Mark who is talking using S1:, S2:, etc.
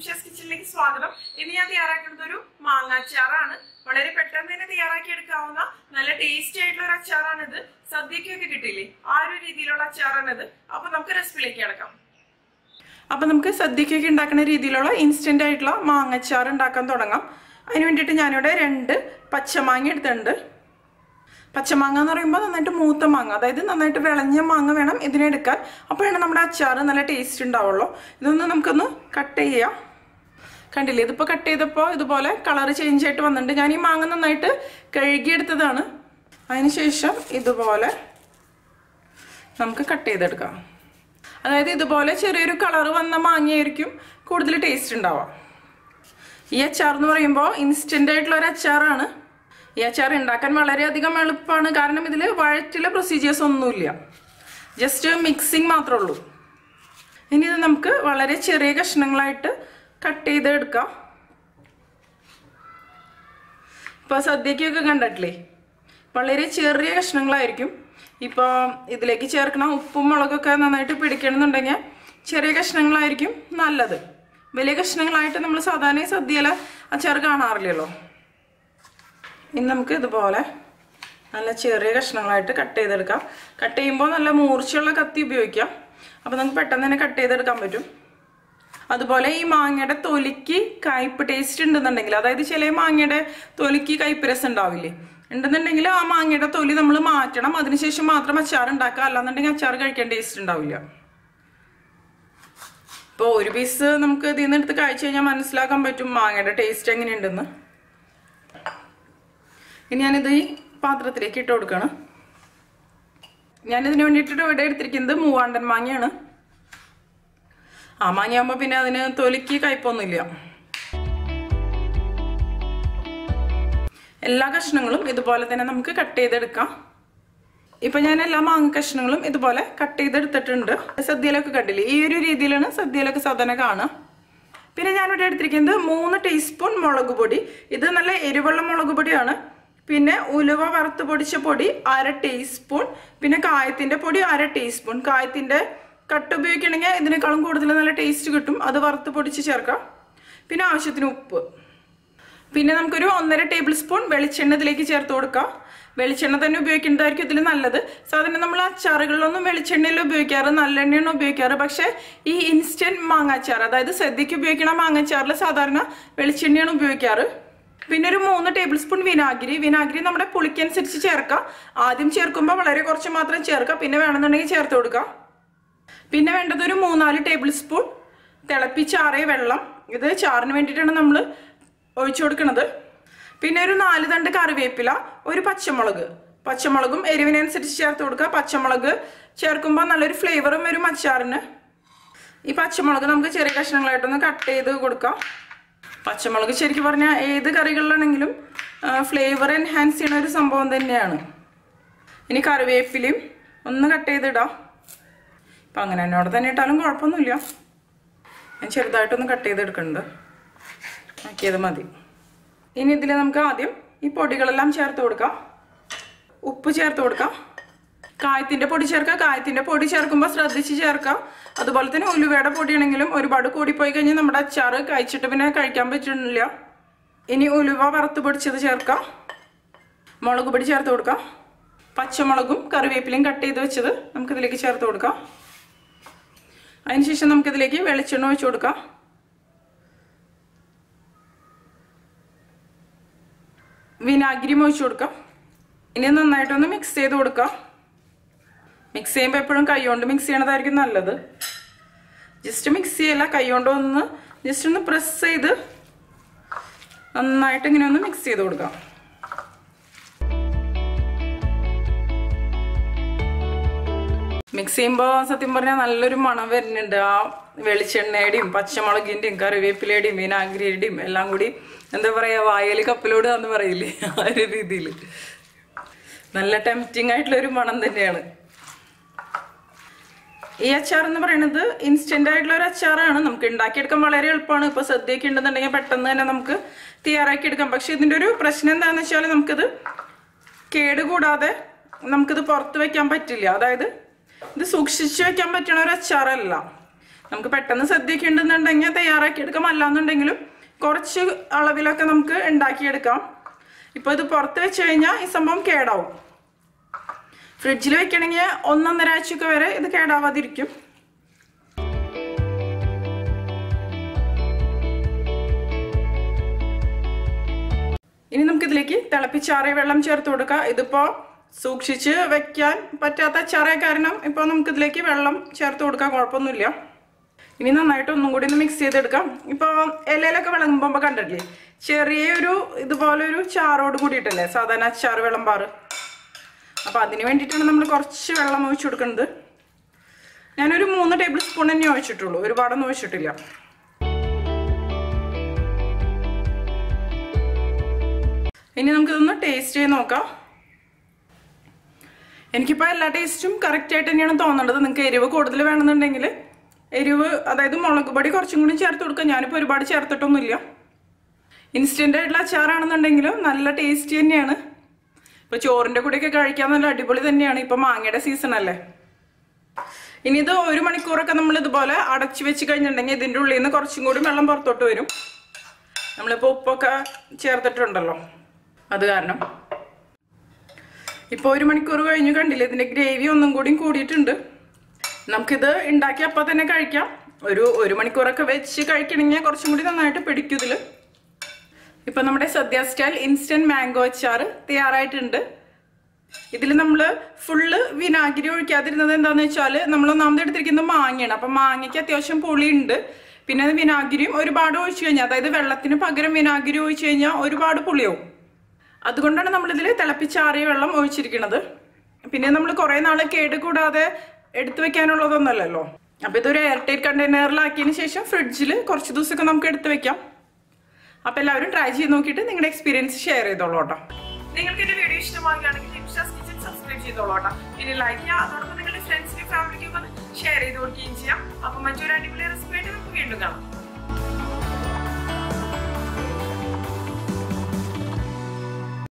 S1: നിമിഷസ് കിച്ചണിലേക്ക് സ്വാഗതം. ഇന്ന് ഞാൻ തയ്യാറാക്കുന്നത് ഒരു മാങ്ങാച്ചാറാണ്. വളരെ പെട്ടെന്ന് തന്നെ തയ്യാറാക്കി എടുക്കാവുന്ന നല്ല ടേസ്റ്റി ആയിട്ടുള്ള ഒരു അച്ചാറാണിത്. സദ്യക്കൊക്കെ കിട്ടില്ലേ ആ ഒരു രീതിയിലുള്ള അച്ചാറാണിത്. അപ്പൊ നമുക്ക് റെസിപ്പിയിലേക്ക് അടക്കാം അപ്പൊ നമുക്ക് സദ്യക്കൊക്കെ ഉണ്ടാക്കുന്ന രീതിയിലുള്ള ഇൻസ്റ്റന്റ് ആയിട്ടുള്ള മാങ്ങച്ചാർ ഉണ്ടാക്കാൻ തുടങ്ങാം. അതിന് വേണ്ടിയിട്ട് ഞാനിവിടെ രണ്ട് പച്ചമാങ്ങ എടുത്തിട്ടുണ്ട്. പച്ചമാങ്ങ എന്ന് പറയുമ്പോൾ നന്നായിട്ട് മൂത്ത മാങ്ങ അതായത് നന്നായിട്ട് വിളഞ്ഞ മാങ്ങ വേണം ഇതിനെടുക്കാൻ. അപ്പോഴാണ് നമ്മുടെ അച്ചാർ നല്ല ടേസ്റ്റ് ഉണ്ടാവുള്ളൂ. ഇതൊന്ന് നമുക്കൊന്ന് കട്ട് ചെയ്യാം. കണ്ടില്ലേ? ഇതിപ്പോൾ കട്ട് ചെയ്തപ്പോൾ ഇതുപോലെ കളർ ചേഞ്ച് ആയിട്ട് വന്നിട്ടുണ്ട്. ഞാൻ ഈ മാങ്ങ നന്നായിട്ട് കഴുകിയെടുത്തതാണ്. അതിനുശേഷം ഇതുപോലെ നമുക്ക് കട്ട് ചെയ്തെടുക്കാം. അതായത് ഇതുപോലെ ചെറിയൊരു കളർ വന്ന മാങ്ങയായിരിക്കും കൂടുതൽ ടേസ്റ്റ് ഉണ്ടാവുക. ഈ അച്ചാർ എന്ന് പറയുമ്പോൾ ഇൻസ്റ്റന്റ് ആയിട്ടുള്ള ഒരു അച്ചാറാണ്. ഈ അച്ചാർ ഉണ്ടാക്കാൻ വളരെയധികം എളുപ്പമാണ്. കാരണം ഇതിൽ വഴറ്റിലെ പ്രൊസീജിയേഴ്സ് ഒന്നുമില്ല. ജസ്റ്റ് മിക്സിങ് മാത്രമേ ഉള്ളൂ. ഇനി ഇത് നമുക്ക് വളരെ ചെറിയ കഷ്ണങ്ങളായിട്ട് കട്ട് ചെയ്ത് എടുക്കാം ഇപ്പോൾ സദ്യക്കൊക്കെ കണ്ടിട്ടില്ലേ? വളരെ ചെറിയ കഷ്ണങ്ങളായിരിക്കും. ഇപ്പോൾ ഇതിലേക്ക് ചേർക്കണ ഉപ്പും മുളകൊക്കെ നന്നായിട്ട് പിടിക്കണമെന്നുണ്ടെങ്കിൽ ചെറിയ കഷ്ണങ്ങളായിരിക്കും നല്ലത്. വലിയ കഷ്ണങ്ങളായിട്ട് നമ്മൾ സാധാരണ സദ്യയിൽ അച്ചാർ കാണാറില്ലല്ലോ. ഇനി നമുക്ക് ഇതുപോലെ നല്ല ചെറിയ കഷ്ണങ്ങളായിട്ട് കട്ട് ചെയ്തെടുക്കാം. കട്ട് ചെയ്യുമ്പോൾ നല്ല മൂർച്ചയുള്ള കത്തി ഉപയോഗിക്കാം. അപ്പോൾ നമുക്ക് പെട്ടെന്ന് തന്നെ കട്ട് ചെയ്തെടുക്കാൻ പറ്റും. അതുപോലെ ഈ മാങ്ങയുടെ തൊലിക്ക് കയ്പ്പ് ടേസ്റ്റ് ഉണ്ടെന്നുണ്ടെങ്കിൽ അതായത് ചില മാങ്ങയുടെ തൊലിക്ക് കയ്പ്പ് രസം ഉണ്ടാവില്ലേ? ഉണ്ടെന്നുണ്ടെങ്കിൽ ആ മാങ്ങയുടെ തൊലി നമ്മൾ മാറ്റണം. അതിനുശേഷം മാത്രം അച്ചാർ ഉണ്ടാക്കുക. അല്ലാന്നുണ്ടെങ്കിൽ അച്ചാർ കഴിക്കാൻ ടേസ്റ്റ് ഉണ്ടാവില്ല. ഇപ്പോൾ ഒരു പീസ് നമുക്ക് ഇതിൽ നിന്ന് എടുത്ത് കഴിച്ചു കഴിഞ്ഞാൽ മനസ്സിലാക്കാൻ പറ്റും മാങ്ങയുടെ ടേസ്റ്റ് എങ്ങനെയുണ്ടെന്ന്. ഇനി ഞാനിത് ഈ പാത്രത്തിലേക്ക് ഇട്ട് കൊടുക്കണം. ഞാനിതിന് വേണ്ടിയിട്ട് ഇവിടെ എടുത്തിരിക്കുന്നത് മൂവാണ്ടൻ മാങ്ങയാണ്. ആ മാങ്ങയാകുമ്പോൾ പിന്നെ അതിന് തൊലിക്ക് കയ്പൊന്നുമില്ല. എല്ലാ കഷ്ണങ്ങളും ഇതുപോലെ തന്നെ നമുക്ക് കട്ട് ചെയ്തെടുക്കാം. ഇപ്പൊ ഞാൻ എല്ലാ മാങ്ങ കഷ്ണങ്ങളും ഇതുപോലെ കട്ട് ചെയ്തെടുത്തിട്ടുണ്ട്. സദ്യയിലൊക്കെ കണ്ടില്ലേ? ഈ ഒരു രീതിയിലാണ് സദ്യയിലൊക്കെ സാധനം കാണുക. പിന്നെ ഞാനിവിടെ എടുത്തിരിക്കുന്നത് മൂന്ന് ടീസ്പൂൺ മുളക് പൊടി. ഇത് നല്ല എരിവുള്ള മുളക് പൊടിയാണ്. പിന്നെ ഉലുവ വറുത്ത് പൊടിച്ച പൊടി അര ടീസ്പൂൺ പിന്നെ കായത്തിന്റെ പൊടി അര ടീസ്പൂൺ കായത്തിന്റെ കട്ട് ഉപയോഗിക്കണമെങ്കിൽ ഇതിനേക്കാളും കൂടുതൽ നല്ല ടേസ്റ്റ് കിട്ടും. അത് വറുത്ത് പൊടിച്ച് ചേർക്കാം. പിന്നെ ആവശ്യത്തിന് ഉപ്പ്. പിന്നെ നമുക്കൊരു ഒന്നര ടേബിൾ സ്പൂൺ വെളിച്ചെണ്ണ ഇതിലേക്ക് ചേർത്ത് കൊടുക്കാം. വെളിച്ചെണ്ണ തന്നെ ഉപയോഗിക്കേണ്ടതായിരിക്കും ഇതിൽ നല്ലത്. സാധാരണ നമ്മൾ അച്ചാറുകളിലൊന്നും വെളിച്ചെണ്ണയിൽ ഉപയോഗിക്കാറ് നല്ലെണ്ണയാണ് ഉപയോഗിക്കാറ്. പക്ഷേ ഈ ഇൻസ്റ്റന്റ് മാങ്ങാച്ചാർ അതായത് സദ്യക്ക് ഉപയോഗിക്കുന്ന മാങ്ങാച്ചാറിൽ സാധാരണ വെളിച്ചെണ്ണയാണ് ഉപയോഗിക്കാറ്. പിന്നെ ഒരു മൂന്ന് ടേബിൾ സ്പൂൺ വിനാഗിരി. വിനാഗിരി നമ്മുടെ പുളിക്കനുസരിച്ച് ചേർക്കാം. ആദ്യം ചേർക്കുമ്പോൾ വളരെ കുറച്ച് മാത്രം ചേർക്കാം. പിന്നെ വേണമെന്നുണ്ടെങ്കിൽ ചേർത്ത് കൊടുക്കാം. പിന്നെ വേണ്ടത് ഒരു മൂന്നാൽ ടേബിൾ സ്പൂൺ തിളപ്പിച്ചാറിയ വെള്ളം. ഇത് ചാറിന് വേണ്ടിയിട്ടാണ് നമ്മൾ ഒഴിച്ചു കൊടുക്കുന്നത് പിന്നെ ഒരു നാല് തണ്ട് കറിവേപ്പില ഒരു പച്ചമുളക്. പച്ചമുളകും എരിവിനനുസരിച്ച് ചേർത്ത് കൊടുക്കുക. പച്ചമുളക് ചേർക്കുമ്പോൾ നല്ലൊരു ഫ്ലേവറും വരും അച്ചാറിന്. ഈ പച്ചമുളക് നമുക്ക് ചെറിയ കഷ്ണങ്ങളായിട്ടൊന്ന് കട്ട് ചെയ്ത് കൊടുക്കാം. പച്ചമുളക് ശരിക്കും പറഞ്ഞാൽ ഏത് കറികളിലാണെങ്കിലും ഫ്ലേവർ എൻഹാൻസ് ചെയ്യുന്ന ഒരു സംഭവം തന്നെയാണ്. ഇനി കറിവേപ്പിലയും ഒന്ന് കട്ട് ചെയ്തിടാം. ഇപ്പം അങ്ങനെ എന്നോട് തന്നെ ഇട്ടാലും കുഴപ്പമൊന്നുമില്ല. ഞാൻ ചെറുതായിട്ടൊന്ന് കട്ട് ചെയ്തെടുക്കുന്നുണ്ട്. ആക്കിയത് മതി. ഇനി ഇതിൽ നമുക്ക് ആദ്യം ഈ പൊടികളെല്ലാം ചേർത്ത് കൊടുക്കാം. ഉപ്പ് ചേർത്ത് കൊടുക്കാം. കായത്തിന്റെ പൊടി ചേർക്കാം. കായത്തിന്റെ പൊടി ചേർക്കുമ്പോൾ ശ്രദ്ധിച്ച് ചേർക്കാം. അതുപോലെ തന്നെ ഉലുവയുടെ പൊടിയാണെങ്കിലും ഒരുപാട് കൂടിപ്പോയി കഴിഞ്ഞാൽ നമ്മുടെ അച്ചാർ കഴിച്ചിട്ട് പിന്നെ കഴിക്കാൻ പറ്റുന്നില്ല. ഇനി ഉലുവ വറുത്ത് പൊടിച്ചത് ചേർക്കാം. മുളക് പൊടി ചേർത്ത് കൊടുക്കാം. പച്ചമുളകും കറിവേപ്പിലയും കട്ട് ചെയ്ത് വെച്ചത് നമുക്കിതിലേക്ക് ചേർത്ത് കൊടുക്കാം. അതിനുശേഷം നമുക്കിതിലേക്ക് വെളിച്ചെണ്ണ ഒഴിച്ചു കൊടുക്കാം. വിനാഗിരി ഒഴിച്ചു കൊടുക്കാം. ഇനി നന്നായിട്ടൊന്ന് മിക്സ് ചെയ്ത് കൊടുക്കാം. മിക്സ് ചെയ്യുമ്പോൾ എപ്പോഴും കൈകൊണ്ട് മിക്സ് ചെയ്യണതായിരിക്കും നല്ലത്. ജസ്റ്റ് മിക്സ് ചെയ്യല്ല കൈ കൊണ്ട് ഒന്ന് ജസ്റ്റ് ഒന്ന് പ്രസ് ചെയ്ത് നന്നായിട്ട് ഇങ്ങനെ ഒന്ന് മിക്സ് ചെയ്ത് കൊടുക്കാം. മിക്സ് ചെയ്യുമ്പോൾ സത്യം പറഞ്ഞാൽ നല്ലൊരു മണം വരുന്നുണ്ട്. ആ വെളിച്ചെണ്ണയുടെയും പച്ചമുളകിന്റെയും കറിവേപ്പിലയുടെയും വിനാഗിരിയുടെയും എല്ലാം കൂടി എന്താ പറയാ വായൽ കപ്പലോട് എന്ന് പറയില്ലേ ആ ഒരു രീതിയിൽ നല്ല ടെംപ്റ്റിംഗ് ആയിട്ടുള്ള ഒരു മണം തന്നെയാണ്. ഈ അച്ചാർ എന്ന് പറയുന്നത് ഇൻസ്റ്റന്റ് ആയിട്ടുള്ള ഒരു അച്ചാറാണ്. നമുക്ക് ഉണ്ടാക്കിയെടുക്കാൻ വളരെ എളുപ്പമാണ്. ഇപ്പൊ സദ്യയൊക്കെ ഉണ്ടെന്നുണ്ടെങ്കിൽ പെട്ടെന്ന് തന്നെ നമുക്ക് തയ്യാറാക്കി എടുക്കാം പക്ഷെ ഇതിന്റെ ഒരു പ്രശ്നം എന്താണെന്ന് വെച്ചാൽ നമുക്കിത് കേടുകൂടാതെ നമുക്കിത് പുറത്ത് വെക്കാൻ പറ്റില്ല. അതായത് ഇത് സൂക്ഷിച്ചു വെക്കാൻ പറ്റണ ഒരു അച്ചാറല്ല. നമുക്ക് പെട്ടെന്ന് സദ്യയൊക്കെ ഉണ്ടെന്നുണ്ടെങ്കിൽ തയ്യാറാക്കി എടുക്കാം. അല്ലാന്നുണ്ടെങ്കിലും കുറച്ച് അളവിലൊക്കെ നമുക്ക് ഉണ്ടാക്കിയെടുക്കാം. ഇപ്പൊ ഇത് പുറത്ത് വെച്ച് കഴിഞ്ഞാൽ ഈ സംഭവം കേടാവും. ഫ്രിഡ്ജിൽ വെക്കണമെങ്കിൽ ഒന്നൊന്നര ആഴ്ചയൊക്കെ വരെ ഇത് കേടാവാതിരിക്കും. ഇനി നമുക്കിതിലേക്ക് തിളപ്പിച്ചാറിയ വെള്ളം ചേർത്ത് കൊടുക്കുക ഇതിപ്പോ സൂക്ഷിച്ച് വെക്കാൻ പറ്റാത്ത ചെറിയ കാരണം ഇപ്പോൾ നമുക്ക് ഇതിലേക്ക് വെള്ളം ചേർത്ത് കൊടുക്കാൻ കുഴപ്പമൊന്നുമില്ല. ഇനി നന്നായിട്ട് ഒന്നും കൂടി ഒന്ന് മിക്സ് ചെയ്തെടുക്കാം. ഇപ്പോൾ ഇലയിലൊക്കെ വിളങ്ങുമ്പോൾ കണ്ടിട്ടില്ലേ? ചെറിയൊരു ഇതുപോലൊരു ചാറോട് കൂടിയിട്ടല്ലേ? സാധാരണ അച്ചാർ വിളമ്പാറ്. അപ്പോൾ അതിന് വേണ്ടിയിട്ടാണ് നമ്മൾ കുറച്ച് വെള്ളം ഒഴിച്ചു കൊടുക്കുന്നത്. ഞാനൊരു മൂന്ന് ടേബിൾ സ്പൂൺ തന്നെ ഒഴിച്ചിട്ടുള്ളൂ. ഒരുപാടൊന്നും ഒഴിച്ചിട്ടില്ല. ഇനി നമുക്കിതൊന്ന് ടേസ്റ്റ് ചെയ്ത് നോക്കാം. എനിക്കിപ്പോൾ എല്ലാ ടേസ്റ്റും കറക്റ്റ് ആയിട്ട് തന്നെയാണ് തോന്നുന്നത് നിങ്ങൾക്ക് എരിവ് കൂടുതൽ വേണമെന്നുണ്ടെങ്കിൽ എരിവ് അതായത് മുളക് പൊടി കുറച്ചും കൂടി ചേർത്ത് കൊടുക്കുക ഞാനിപ്പോൾ ഒരുപാട് ചേർത്തിട്ടൊന്നുമില്ല. ഇൻസ്റ്റന്റ് ആയിട്ടുള്ള അച്ചാറാണെന്നുണ്ടെങ്കിലും നല്ല ടേസ്റ്റ് തന്നെയാണ്. ഇപ്പോൾ ചോറിന്റെ കൂടെയൊക്കെ കഴിക്കാൻ നല്ല അടിപൊളി തന്നെയാണ് ഇപ്പോൾ മാങ്ങയുടെ സീസൺ അല്ലേ? ഇനി ഇത് ഒരു മണിക്കൂറൊക്കെ നമ്മൾ ഇതുപോലെ അടച്ചു വെച്ച് കഴിഞ്ഞിട്ടുണ്ടെങ്കിൽ ഇതിന്റെ ഉള്ളിൽ നിന്ന് കുറച്ചും കൂടി വെള്ളം പുറത്തോട്ട് വരും. നമ്മളിപ്പോൾ ഉപ്പൊക്കെ ചേർത്തിട്ടുണ്ടല്ലോ. അത് കാരണം ഇപ്പോൾ ഒരു മണിക്കൂർ കഴിഞ്ഞു കണ്ടില്ല? ഇതിന്റെ ഗ്രേവി ഒന്നും കൂടി കൂടിയിട്ടുണ്ട്. നമുക്കിത് ഉണ്ടാക്കി അപ്പം തന്നെ കഴിക്കാം. ഒരു ഒരു മണിക്കൂറൊക്കെ വെച്ച് കഴിക്കണമെങ്കിൽ കുറച്ചും കൂടി നന്നായിട്ട് പിടിക്കും ഇതിൽ ഇപ്പം നമ്മുടെ സദ്യ സ്റ്റൈൽ ഇൻസ്റ്റന്റ് മാംഗോ അച്ചാർ തയ്യാറായിട്ടുണ്ട്. ഇതിൽ നമ്മൾ ഫുള്ള് വിനാഗിരി ഒഴിക്കാതിരുന്നത് എന്താണെന്ന് വെച്ചാൽ നമ്മൾ ഒന്നാമത് എടുത്തിരിക്കുന്നത് മാങ്ങയാണ്. അപ്പം മാങ്ങയ്ക്ക് അത്യാവശ്യം പുളിയുണ്ട്. പിന്നെ വിനാഗിരിയും ഒരുപാട് ഒഴിച്ചു കഴിഞ്ഞാൽ അതായത് വെള്ളത്തിന് പകരം വിനാഗിരി ഒഴിച്ചു കഴിഞ്ഞാൽ ഒരുപാട് പുളിയാവും. അതുകൊണ്ടാണ് നമ്മളിതിൽ തിളപ്പിച്ചാറിയ വെള്ളം ഒഴിച്ചിരിക്കുന്നത്. പിന്നെ നമ്മൾ കുറേ നാൾ കേട് കൂടാതെ എടുത്തു വെക്കാനുള്ളതൊന്നല്ലല്ലോ. അപ്പോൾ ഇതൊരു എയർ ടൈറ്റ് കണ്ടെയ്നറിലാക്കിയതിന് ശേഷം ഫ്രിഡ്ജിൽ കുറച്ച് ദിവസമൊക്കെ നമുക്ക് എടുത്തു വെക്കാം. അപ്പോൾ എല്ലാവരും ട്രൈ ചെയ്ത് നോക്കിയിട്ട് നിങ്ങളുടെ എക്സ്പീരിയൻസ് ഷെയർ ചെയ്തോളൂ കേട്ടോ. നിങ്ങൾക്ക് എന്റെ വീഡിയോ ഇഷ്ടമാകുകയാണെങ്കിൽ സബ്സ്ക്രൈബ് ചെയ്തോളൂ കേട്ടോ. ഇനി ലൈക്ക് ചെയ്യുക അതോടൊപ്പം നിങ്ങളുടെ ഫ്രണ്ട്സിനും ഫാമിലിക്കും ഷെയർ ചെയ്ത് കൊടുക്കുകയും ചെയ്യാം. അപ്പോൾ മറ്റൊരു അടിപൊളി റെസിപ്പി ആയിട്ട് നമുക്ക് വീണ്ടും കാണാം.